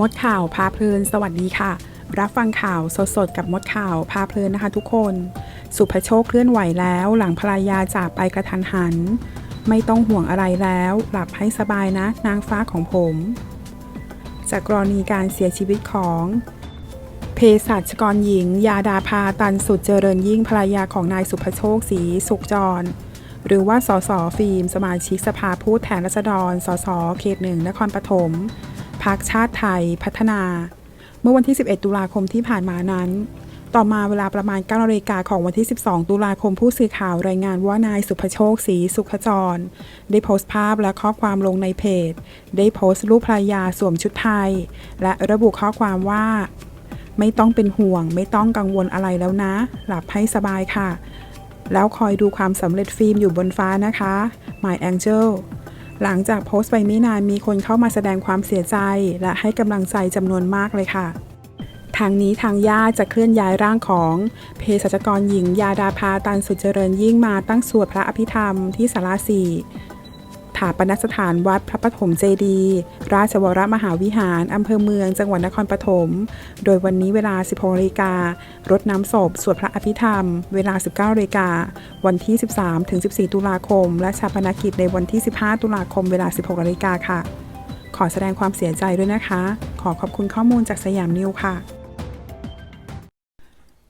มดข่าวพาเพลิน สวัสดีค่ะ รับฟังข่าวสดๆ กับมดข่าวพาเพลินนะคะทุกคน สุภโชคเคลื่อนไหวแล้วหลังภรรยาจากไปกระทันหัน ไม่ต้องห่วงอะไรแล้ว หลับให้สบายนะ นางฟ้าของผม จากกรณีการเสียชีวิตของเภสัชกรหญิง ยาดาภาตันสุดเจริญยิ่งภรรยาของนายสุภโชคศรีสุขจรหรือว่าสสฟิล์ม สมาชิกสภาผู้แทนราษฎร สสเขตหนึ่งนครปฐม พักชาติไทยพัฒนา เมื่อวันที่ 11 ตุลาคมที่ผ่านมานั้น ต่อมาเวลาประมาณ9นาฬิกาของวันที่ 12 ตุลาคมผู้สื่อข่าวรายงานว่านายสุภโชคศรีสุขจร ได้โพสต์ภาพและข้อความลงในเพจ ได้โพสต์รูปภรรยาสวมชุดไทย และระบุข้อความว่า ไม่ต้องเป็นห่วง ไม่ต้องกังวลอะไรแล้วนะ หลับให้สบายค่ะแล้วคอยดูความสำเร็จฟิล์มอยู่บนฟ้านะคะ My Angel หลังจากโพสต์ไปไม่นานมีคนเข้ามาแสดงความเสียใจ และให้กำลังใจจำนวนมากเลยค่ะ ทางนี้ทางญาติจะเคลื่อนย้ายร่างของเภสัชกรหญิงยาดาภาตันสุจเจริญยิ่งมาตั้งสวดพระอภิธรรมที่สาราสี่ ถาปนสถานวัดพระปฐมเจดีย์ราชวรมหาวิหาร อำเภอเมือง จังหวัดนครปฐม โดยวันนี้เวลา 16นาฬิการดน้ำศพ สวดพระอภิธรรม เวลา 19นาฬิกา วันที่ 13 ถึง 14 ตุลาคม และชาปนกิจในวันที่ 15 ตุลาคม เวลา 16นาฬิกาค่ะ ขอแสดงความเสียใจด้วยนะคะ ขอขอบคุณข้อมูลจากสยามนิวค่ะ